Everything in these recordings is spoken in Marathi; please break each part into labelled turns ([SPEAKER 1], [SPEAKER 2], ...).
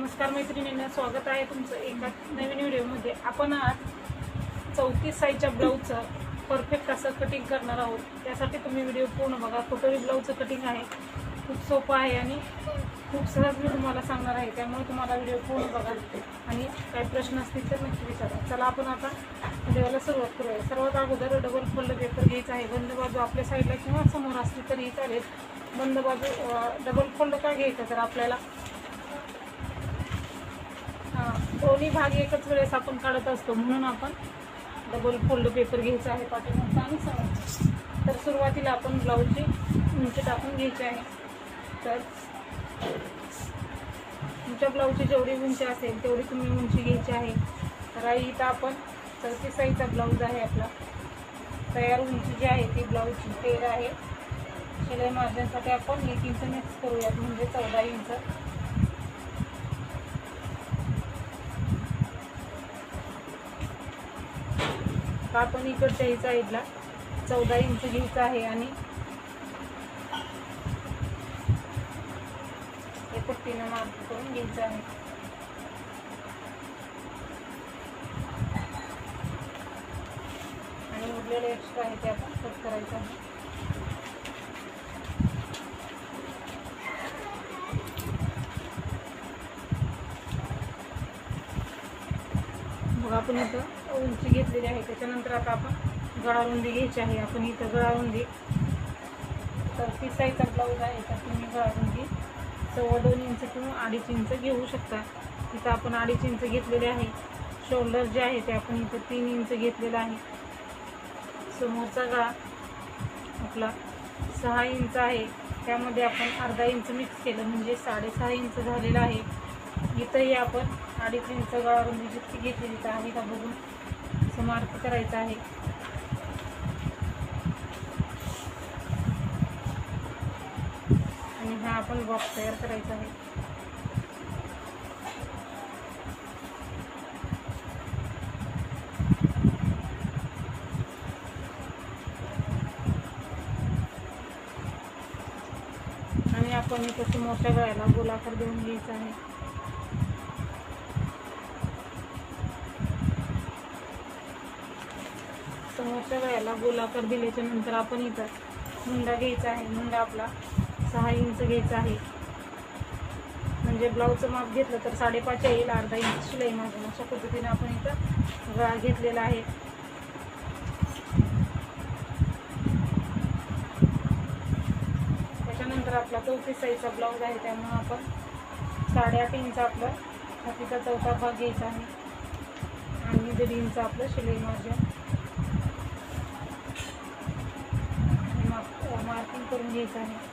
[SPEAKER 1] नमस्कार मैत्रिणींना स्वागत आहे तुमचं एका नवीन व्हिडिओमध्ये. आपण आज चौतीस साईजच्या ब्लाऊजचं परफेक्ट असं कटिंग करणार आहोत. त्यासाठी तुम्ही व्हिडिओ पूर्ण बघा. फोटोरी ब्लाऊजचं कटिंग आहे. खूप सोपं आहे आणि खूप सहज मी तुम्हाला सांगणार आहे. त्यामुळे तुम्हाला व्हिडिओ पूर्ण बघा आणि काही प्रश्न असतील तर नक्की विचारा. चला आपण आता व्हिडिओला सुरुवात करूया. सर्वात अगोदर डबल फोल्ड पेपर घ्यायचा आहे. बंद बाजू आपल्या साईडला किंवा समोर असली तरीही चालेल. बंद बाजू डबल फोल्ड का घ्यायचं? तर आपल्याला हा, दोन्ही भाग एकच वेळेस आपण काढत असतो म्हणून आपण डबल फोल्ड पेपर घ्यायचा आहे पाठीमागचा आणि समोरचा. तर सुरुवातीला आपण ब्लाऊजची उंची टाकून घ्यायची आहे. तर तुमच्या ब्लाऊजची जेवढी उंची असेल तेवढी तुम्ही उंची घ्यायची आहे. तर इथं आपण चौतीस साईजचा ब्लाऊज आहे आपला. तयार उंची जी आहे ती ब्लाऊजची तेर आहे. शिलाई मार्जनसाठी आपण एक इंच मिक्स करूयात म्हणजे चौदा इंच हा पण इकडच्याही साईडला चौदा इंच घ्यायचा आहे आणि हे पट्टीनं मार्क करून घ्यायचं आहे. आणि उरलेले एक्स्ट्रा आहे ते आपण कट करायचं आहे. आपण इथं उंची आहे. त्याच्यानंतर आता आपण गळारुंदी घ्यायची आहे आपण इथं गळारुंदी तर ती साईजचा ब्लाऊज आहे तर तुम्ही गळारुंदी सव्वा दोन इंच किंवा अडीच इंच घेऊ शकता. इथं आपण अडीच इंच घेतलेले आहे. शोल्डर जे आहे ते आपण इथं तीन इंच घेतलेलं आहे. समोरचा गळा आपला सहा इंच आहे. त्यामध्ये आपण अर्धा इंच मिक्स केलं म्हणजे साडेसहा इंच झालेलं आहे. इथंही आपण अडीच इंच गळारुंदी जितकी घेतलेली तर आहे का बघून असं मार्क करायचा आहे. आणि हा आपण बॉक्स तयार करायचा आहे. आणि आपण इथं मोठ्या गळ्याला गोलाकार देऊन घ्यायचा आहे. समोरच्या गळ्याला गोलाकार दिल्याच्या नंतर आपण इथं मुंडा घ्यायचा आहे. मुंडा आपला सहा इंच घ्यायचा आहे. म्हणजे ब्लाऊजचं माप घेतलं तर साडेपाच येईल अर्धा इंच शिलाई मागून. अशा पद्धतीने आपण इथं गळा घेतलेला आहे. त्याच्यानंतर आपला चौतीस साईजचा ब्लाऊज आहे. त्यामुळं आपण साडेआठ इंच आपलं हातीचा चौथा भाग घ्यायचा आहे. आणि दीड इंच आपलं शिलाई मार्जिन करून घ्यायचं आहे.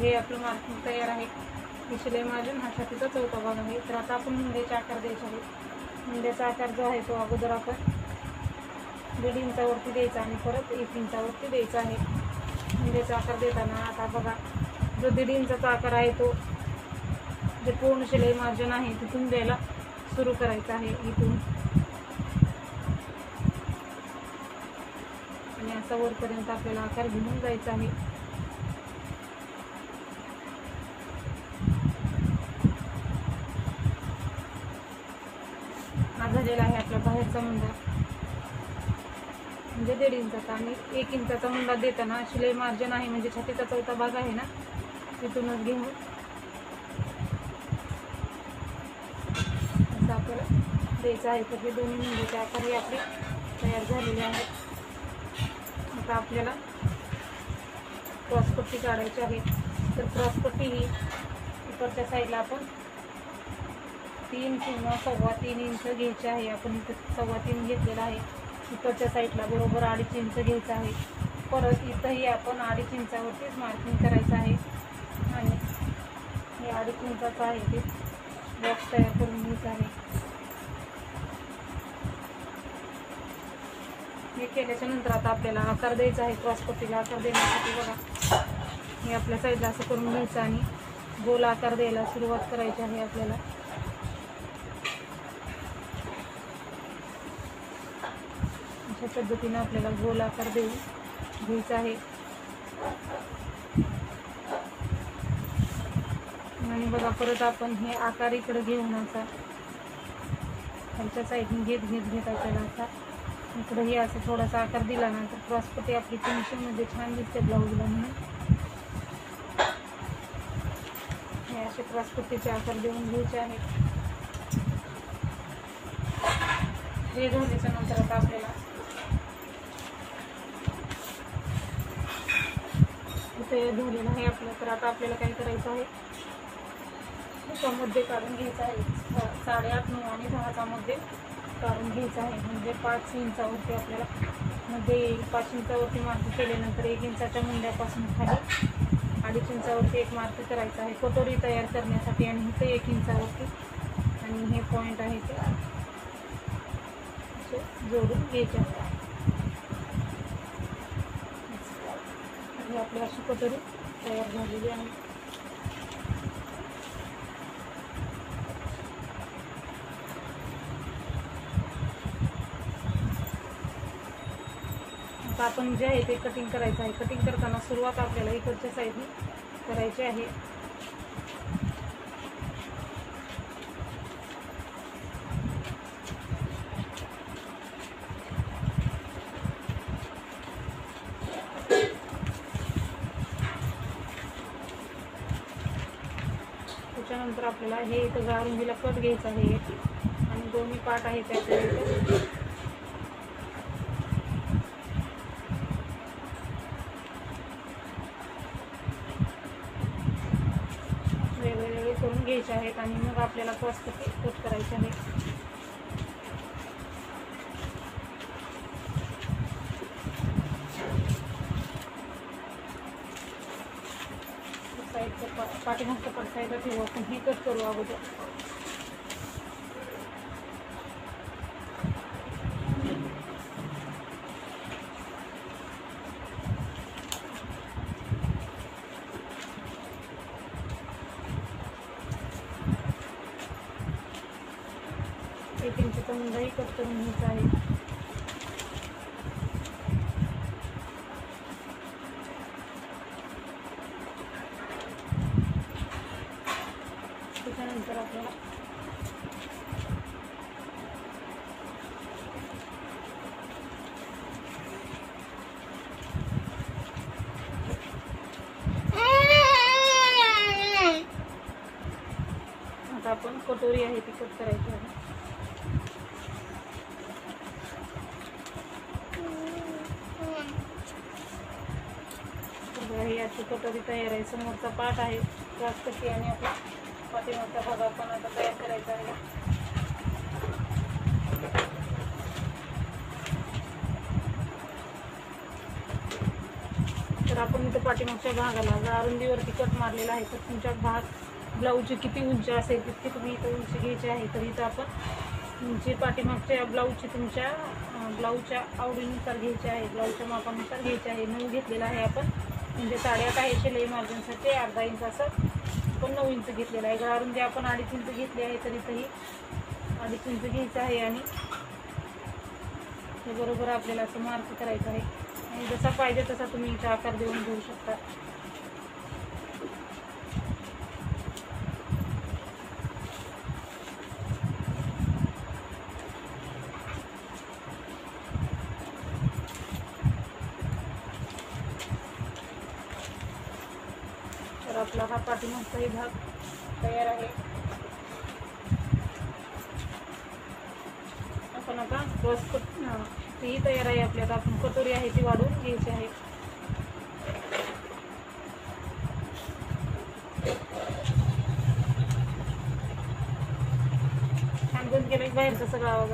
[SPEAKER 1] हे आपलं मार्किंग तयार आहे. हे शिलाई मार्जिन हा छातीचा चौथा भाग आहे. तर आता आपण मुंड्याचा आकार द्यायचा आहे मुंड्याचा आकार जो आहे तो अगोदर आपण दीड इंचावरती द्यायचा आणि परत एक इंचावरती द्यायचा आहे. मुंड्याचा आकार देताना आता बघा जो दीड इंचाचा आकार आहे तो जे पूर्ण शिलाई मार्जन आहे तिथून द्यायला सुरू करायचं आहे इथून. आणि असा वरपर्यंत आपल्याला आकार घेऊन जायचा आहे. हा झालेला आहे आपला बाहेरचा मुंडा. म्हणजे दीड इंचाचा आणि एक इंचाचा मुंडा देताना शिलाई मार्जिन आहे. म्हणजे छातीचा चौथा भाग आहे ना तिथूनच घेऊन. असं आपल्याला द्यायचं आहे. तर हे दोन्ही म्हणजे मुंडे आकार हे आपले तयार झालेले आहेत आता आपल्याला क्रॉसपट्टी काढायची आहे. तर क्रॉसपट्टी ही इकडच्या साईडला आपण तीन किंवा सव्वा तीन इंच घ्यायचे आहे. आपण इथं सव्वा तीन घेतलेला आहे. इकडच्या साईडला बरोबर अडीच इंच घ्यायचं आहे. परत इथंही आपण अडीच इंचावरतीच मार्किंग करायचं आहे. आणि हे अडीच इंचाचं आहे ते बॉक्स तयार करून घ्यायचं आहे. हे केल्याच्यानंतर आता आपल्याला आकार द्यायचा आहे. क्रॉसपट्टीला आकार देण्यासाठी बघा. हे आपल्या साईडला असं करून घ्यायचं आणि गोल आकार द्यायला सुरुवात करायची आहे आपल्याला. अशा पद्धतीनं आपल्याला गोल आकार देऊन घ्यायचा आहे. आणि बघा परत आपण हे आकार इकडे घेऊन असा खालच्या साईडने घेत घेत घेत आपल्याला असा इकडंही असं थोडासा आकार दिला ना तर क्रॉसपटी आपली फिनिशिंगमध्ये म्हणजे छान दिसते ब्लाऊजला म्हणून. हे असे क्रॉसपट्टीचे आकार देऊन घ्यायचे आहेत. हे झाल्याच्यानंतर आता आपल्याला ते धुलेलं आहे आपलं. तर आता आपल्याला काय करायचं आहे? मध्ये काढून घ्यायचं आहे. साडेआठ नऊ आणि दहाचामध्ये काढून घ्यायचं आहे. म्हणजे पाच इंचावरती आपल्याला मध्ये पाच इंचावरती मार्क केल्यानंतर एक इंचाच्या मुंड्यापासून खाली अडीच इंचावरती एक मार्क करायचा आहे. कटोरी तयार करण्यासाठी आणि इथे एक इंचावरती आणि हे पॉईंट आहे ते. जोडून घ्यायचे आहे ही आपली अशी कटोरी तयार झालेली आहे. आता आपण जे आहे ते कटिंग करायचं आहे. कटिंग करताना सुरुवात आपल्याला इकडच्या साईडने करायची आहे. त्याच्यानंतर आपल्याला हे इथं गारुंजीला कट घ्यायचं आहे. आणि दोन्ही पाट आहेत त्याच्या इथे वेगवेगळे करून घ्यायचे आहेत आणि मग आपल्याला क्रॉस कट कट करायचे आहे साईडचं पा पाठीमागचं पट साईडला ठेवू आपण हे कट करू अगोदर एक इंचचा मुंडाही कट करून घ्यायचा आहे त्याच्यानंतर आपल्याला आता आपण कटोरी आहे ती कट करायची आहे. ही कटोरी तयार आहे. समोरचा पाठ आहे. क्रॉस कशी आणि आपला पाठीमागचा भाग आपण आता तयार करायचा आहे. तर आपण इथं पाठीमागच्या भागाला अरुंदीवरती कट मारलेला आहे. तर तुमच्या भाग ब्लाऊजची किती उंची असेल तितकी तुम्ही इथं उंची घ्यायची आहे तर इथं आपण उंची पाठीमागच्या ब्लाऊजची तुमच्या ब्लाऊजच्या आवडीनुसार घ्यायची आहे ब्लाऊजच्या मापानुसार घ्यायची आहे नऊ घेतलेला आहे आपण. म्हणजे साडेआठ आहे शिलाई मार्जिनसाठी अर्धा इंच असं पण नऊ इंच घेतलेला आहे. गळारून जे आपण अडीच इंच घेतले आहे तर इथंही अडीच इंच घ्यायचं आहे आणि हे बरोबर आपल्याला असं मार्क करायचं आहे. आणि जसा पाहिजे तसा तुम्ही इथं आकार देऊन घेऊ शकता तर आपला हा विभाग तयार आहे. आपण आता क्रॉस तीही तयार आहे आपली. आता आपण कटोरी आहे ती वाढवून घ्यायची आहे. छान बंद केलं बाहेरचा सगळा आवाज.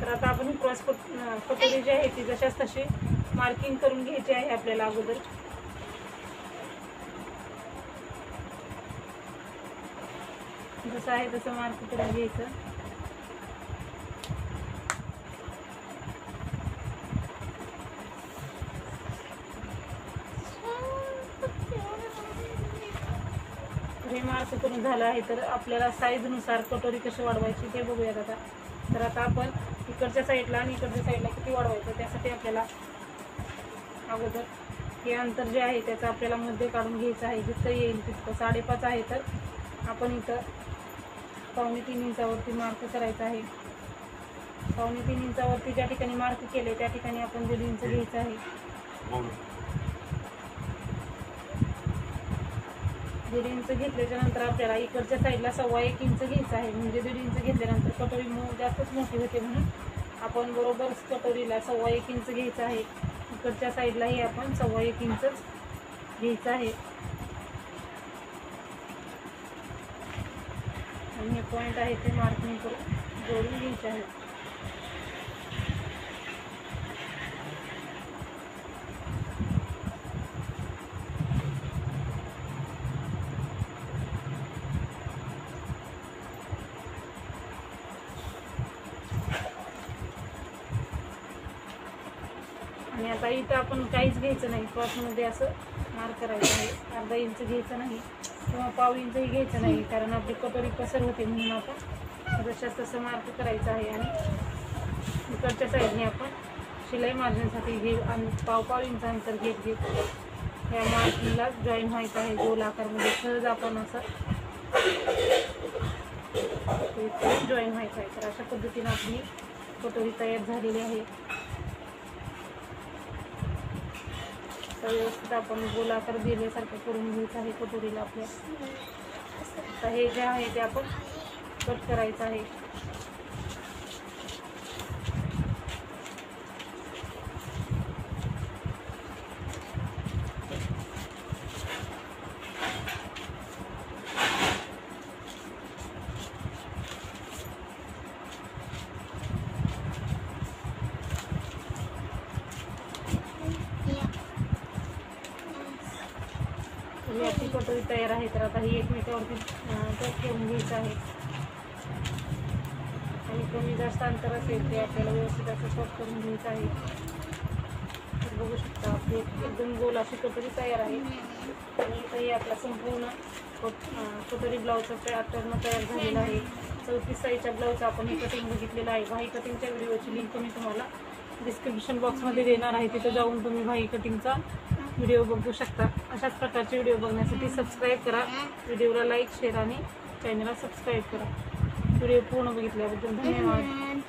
[SPEAKER 1] तर आता आपण क्रॉस कटोरी जी आहे ती जशाच तशी मार्किंग करून घ्यायची आहे आपल्याला अगोदर. जसं आहे तसं मार्क करून घ्यायचं. हे मार्क करून झालं आहे तर आपल्याला साईजनुसार कटोरी कशी वाढवायची ते बघूयात आता. तर आता आपण इकडच्या साईडला आणि इकडच्या साईडला किती वाढवायचं त्यासाठी आपल्याला अगोदर हे अंतर जे आहे त्याचं आपल्याला मध्ये काढून घ्यायचं आहे जितकं येईल तितकं साडेपाच आहे तर आपण इथं पावणे तीन इंचावरती मार्क करायचं आहे. पावणे तीन इंचावरती ज्या ठिकाणी मार्क केले त्या ठिकाणी आपण दीड इंच घ्यायचं आहे. दीड इंच घेतल्याच्या नंतर आपल्याला इकडच्या साईडला सव्वा एक इंच घ्यायचं आहे. म्हणजे दीड इंच घेतल्यानंतर कटोरी मो जास्तच मोठी होते म्हणून आपण बरोबर कटोरीला सव्वा एक इंच घ्यायचं आहे. इकडच्या साईडलाही आपण सव्वा एक इंचच घ्यायचं आहे. आणि हे पॉईंट आहे ते मार्किंग करून जोडून घ्यायचे आहे आणि आता इथं आपण काहीच घ्यायचं नाही. क्रॉसमध्ये असं मार्क करायचं आहे. अर्धा इंच घ्यायचं नाही. किंवा पाव इंचही घ्यायचं नाही कारण आपली कटोरी कसर होते म्हणून आपण जशाच तसं मार्क करायचं आहे आणि इकडच्या साईडने आपण शिलाई मारण्यासाठी घे आणि पाव पाव इंच अंतर घेत घेत ह्या मार्किंगला जॉईन व्हायचं आहे. गोल आकारमध्ये सहज आपण असं जॉईन व्हायचं आहे. तर अशा पद्धतीनं आपली कटोरी तयार झालेली आहे. आता व्यवस्थित आपण गोलाकार दिल्यासारखं करून घ्यायचं आहे कटोरीला आपल्या. आता हे जे आहे ते आपण कट करायचं आहे. ही कटोरी तयार आहे तर आता ही एकमेकावरती कट करून घ्यायचं आहे. आणि कमी जास्त अंतर असेल ते आपल्याला व्यवस्थित असं कट करून घ्यायचं आहे. तर बघू शकता आपली एकदम गोल अशी कटोरी तयार आहे. आणि इथंही आपला संपूर्ण कटोरी ब्लाऊजचा पॅटर्न तयार झालेला आहे. चौतीस साईजच्या ब्लाऊजचा आपण हे कटिंग बघितलेलं आहे. भाई कटिंगच्या व्हिडिओची लिंक मी तुम्हाला डिस्क्रिप्शन बॉक्समध्ये देणार आहे. तिथं जाऊन तुम्ही भाई कटिंगचा व्हिडिओ बघू शकता. अशाच प्रकारचे व्हिडिओ बघण्यासाठी सबस्क्राईब करा. व्हिडिओला लाईक शेअर आणि चॅनलला सबस्क्राईब करा. व्हिडिओ पूर्ण बघितल्याबद्दल धन्यवाद.